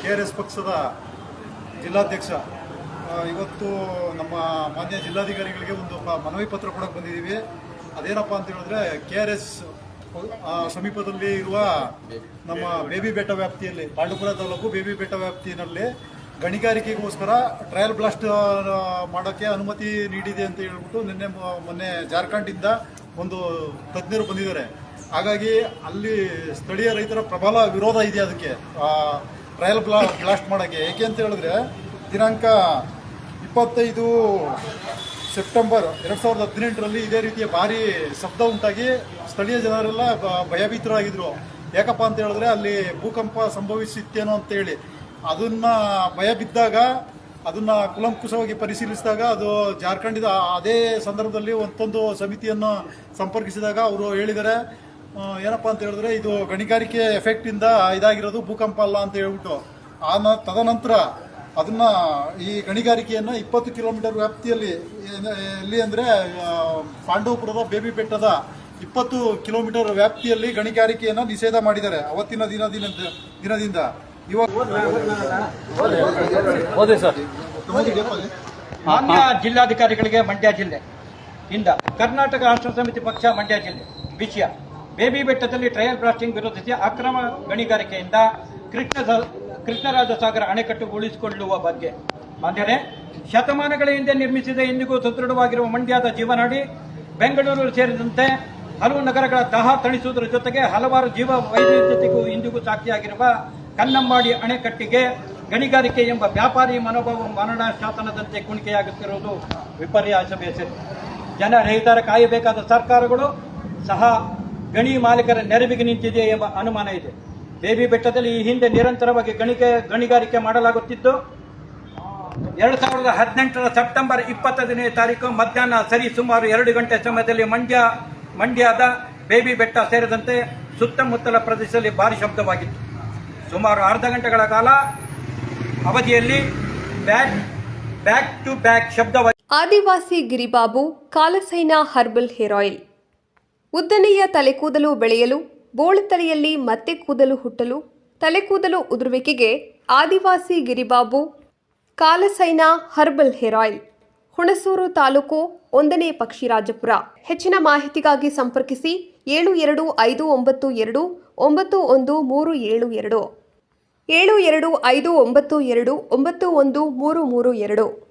K R S ಪಕ್ಷದ ಜಿಲ್ಲಾಧ್ಯಕ್ಷ ಇವತ್ತು ನಮ್ಮ ಮಾನ್ಯ ಜಿಲ್ಲಾಧಿಕಾರಿಗಳಿಗೆ ಒಂದು ಮನವಿ ಪತ್ರ ಕೊಡಕ್ಕೆ ಬಂದಿದ್ದೀವಿ. ಅದೇನಪ್ಪ ಅಂತ ಹೇಳಿದ್ರೆ ಕೆ ಆರ್ ಎಸ್ ಸಮೀಪದಲ್ಲಿ ಇರುವ ನಮ್ಮ ಬೇಬಿ ಬೆಟ್ಟ ವ್ಯಾಪ್ತಿಯಲ್ಲಿ ಪಾಂಡುಪುರ ತಾಲೂಕು ಬೇಬಿ ಬೆಟ್ಟ ವ್ಯಾಪ್ತಿಯಲ್ಲಿ ಗಣಿಗಾರಿಕೆಗೋಸ್ಕರ ಟ್ರಯಲ್ ಬ್ಲಾಸ್ಟ್ ಮಾಡೋಕ್ಕೆ ಅನುಮತಿ ನೀಡಿದೆ ಅಂತ ಹೇಳ್ಬಿಟ್ಟು ನಿನ್ನೆ ಮೊನ್ನೆ ಜಾರ್ಖಂಡಿಂದ ಒಂದು ತಜ್ಞರು ಬಂದಿದ್ದಾರೆ. ಹಾಗಾಗಿ ಅಲ್ಲಿ ಸ್ಥಳೀಯ ರೈತರ ಪ್ರಬಲ ವಿರೋಧ ಇದೆ ಅದಕ್ಕೆ ಟ್ರಯಲ್ ಬ್ಲಾ, ಬ್ಲಾಸ್ಟ್ ಮಾಡೋಕ್ಕೆ. ಏಕೆ ಅಂತ ಹೇಳಿದ್ರೆ, ದಿನಾಂಕ ಇಪ್ಪತ್ತೈದು ಸೆಪ್ಟೆಂಬರ್ ಎರಡು ಸಾವಿರದ ಹದಿನೆಂಟರಲ್ಲಿ ಇದೇ ರೀತಿಯ ಭಾರಿ ಶಬ್ದ ಉಂಟಾಗಿ ಸ್ಥಳೀಯ ಜನರೆಲ್ಲ ಭಯಭೀತರಾಗಿದ್ದರು ಯಾಕಪ್ಪ ಅಂತ ಹೇಳಿದ್ರೆ, ಅಲ್ಲಿ ಭೂಕಂಪ ಸಂಭವಿಸಿತ್ತೇನೋ ಅಂತೇಳಿ ಅದನ್ನ ಭಯ ಬಿದ್ದಾಗ ಅದನ್ನ ಕುಲಂಕುಷವಾಗಿ ಪರಿಶೀಲಿಸಿದಾಗ, ಅದು ಜಾರ್ಖಂಡಿದ ಅದೇ ಸಂದರ್ಭದಲ್ಲಿ ಒಂದೊಂದು ಸಮಿತಿಯನ್ನು ಸಂಪರ್ಕಿಸಿದಾಗ ಅವರು ಹೇಳಿದ್ದಾರೆ ಏನಪ್ಪ ಅಂತ ಹೇಳಿದ್ರೆ ಇದು ಗಣಿಗಾರಿಕೆ ಎಫೆಕ್ಟಿಂದ ಇದಾಗಿರೋದು ಭೂಕಂಪ ಅಲ್ಲ ಅಂತ ಹೇಳ್ಬಿಟ್ಟು. ಆ ನ- ತದನಂತರ ಅದನ್ನ ಈ ಗಣಿಗಾರಿಕೆಯನ್ನು ಇಪ್ಪತ್ತು ಕಿಲೋಮೀಟರ್ ವ್ಯಾಪ್ತಿಯಲ್ಲಿ ಎಲ್ಲಿ ಅಂದರೆ ಪಾಂಡವಪುರದ ಬೇಬಿ ಬೆಟ್ಟದ ಇಪ್ಪತ್ತು ಕಿಲೋಮೀಟರ್ ವ್ಯಾಪ್ತಿಯಲ್ಲಿ ಗಣಿಗಾರಿಕೆಯನ್ನು ನಿಷೇಧ ಮಾಡಿದ್ದಾರೆ ಅವತ್ತಿನ ದಿನ ದಿನ ದಿನದಿಂದ. ಇವಾಗ ಮಾನ್ಯ ಜಿಲ್ಲಾಧಿಕಾರಿಗಳಿಗೆ ಮಂಡ್ಯ ಜಿಲ್ಲೆ ಇಂದ ಕರ್ನಾಟಕ ರಾಷ್ಟ್ರ ಸಮಿತಿ ಪಕ್ಷ ಮಂಡ್ಯ ಜಿಲ್ಲೆ ವಿಷಯ. ಬೇಬಿ ಬೆಟ್ಟದಲ್ಲಿ ಟ್ರಯಲ್ ಬ್ಲಾಸ್ಟಿಂಗ್ ವಿರೋಧಿಸಿ ಅಕ್ರಮ ಗಣಿಗಾರಿಕೆಯಿಂದ ಕೃಷ್ಣ ಕೃಷ್ಣರಾಜ ಸಾಗರ ಅಣೆಕಟ್ಟು ಉಳಿಸಿಕೊಳ್ಳುವ ಬಗ್ಗೆ. ಅಂದರೆ ಶತಮಾನಗಳ ಹಿಂದೆ ನಿರ್ಮಿಸಿದ ಇಂದಿಗೂ ಸದೃಢವಾಗಿರುವ ಮಂಡ್ಯದ ಜೀವನಾಡಿ ಬೆಂಗಳೂರು ಸೇರಿದಂತೆ ಹಲವು ನಗರಗಳ ದಾಹ ತಣಿಸುವುದರ ಜೊತೆಗೆ ಹಲವಾರು ಜೀವ ವೈವಿಧ್ಯತೆಗೂ ಇಂದಿಗೂ ಸಾಕ್ಷಿಯಾಗಿರುವ ಕನ್ನಂಬಾಡಿ ಅಣೆಕಟ್ಟಿಗೆ ಗಣಿಗಾರಿಕೆ ಎಂಬ ವ್ಯಾಪಾರಿ ಮನೋಭಾವ ಮರಣ ಶಾಸನದಂತೆ ಕುಣಿಕೆಯಾಗುತ್ತಿರುವುದು ವಿಪರ್ಯಾಸ ಬೇಸರಿ ಜನ ರೈತರ ಕಾಯಬೇಕಾದ ಸರ್ಕಾರಗಳು ಸಹ ಗಣಿ ಮಾಲೀಕರ ನೆರವಿಗೆ ನಿಂತಿದೆ ಎಂಬ ಅನುಮಾನ ಇದೆ. ಬೇಬಿ ಬೆಟ್ಟದಲ್ಲಿ ಈ ಹಿಂದೆ ನಿರಂತರವಾಗಿ ಗಣಿಕೆ ಗಣಿಗಾರಿಕೆ ಮಾಡಲಾಗುತ್ತಿದ್ದು, ಎರಡು ಸಾವಿರದ ಹದಿನೆಂಟರ ಸೆಪ್ಟೆಂಬರ್ ಇಪ್ಪತ್ತನೇ ತಾರೀಕು ಮಧ್ಯಾಹ್ನ ಸರಿ ಸುಮಾರು ಎರಡು ಗಂಟೆ ಸಮಯದಲ್ಲಿ ಮಂಡ್ಯ, ಮಂಡ್ಯದ ಬೇಬಿ ಬೆಟ್ಟ ಸೇರಿದಂತೆ ಸುತ್ತಮುತ್ತಲ ಪ್ರದೇಶದಲ್ಲಿ ಭಾರಿ ಶಬ್ದವಾಗಿತ್ತು. ಸುಮಾರು ಅರ್ಧ ಗಂಟೆಗಳ ಕಾಲ ಅವಧಿಯಲ್ಲಿ ಬ್ಯಾಕ್ ಬ್ಯಾಕ್ ಟು ಬ್ಯಾಕ್ ಶಬ್ದವಾಗಿ ಆದಿವಾಸಿ ಗಿರಿಬಾಬು, ಕಾಲಸೈನಾ ಹರ್ಬಲ್ ಹೇರ್ ಉದ್ದನೆಯ ತಲೆಕೂದಲು ಬೆಳೆಯಲು ಬೋಳುತಲೆಯಲ್ಲಿ ಮತ್ತೆ ಕೂದಲು ಹುಟ್ಟಲು, ತಲೆಕೂದಲು ಉದುರುವಿಕೆಗೆ ಆದಿವಾಸಿ Giribabu, ಕಾಲಸೈನ herbal hair oil, Hunsur taluk ಒಂದನೇ ಪಕ್ಷಿರಾಜಪುರ. ಹೆಚ್ಚಿನ ಮಾಹಿತಿಗಾಗಿ ಸಂಪರ್ಕಿಸಿ ಏಳು ಎರಡು ಐದು ಒಂಬತ್ತು ಎರಡು, ಒಂಬತ್ತು ಒಂದು ಮೂರು ಏಳು ಎರಡು ಏಳು ಎರಡು ಐದು ಒಂಬತ್ತು ಎರಡು, ಒಂಬತ್ತು ಒಂದು ಮೂರು ಮೂರು ಎರಡು.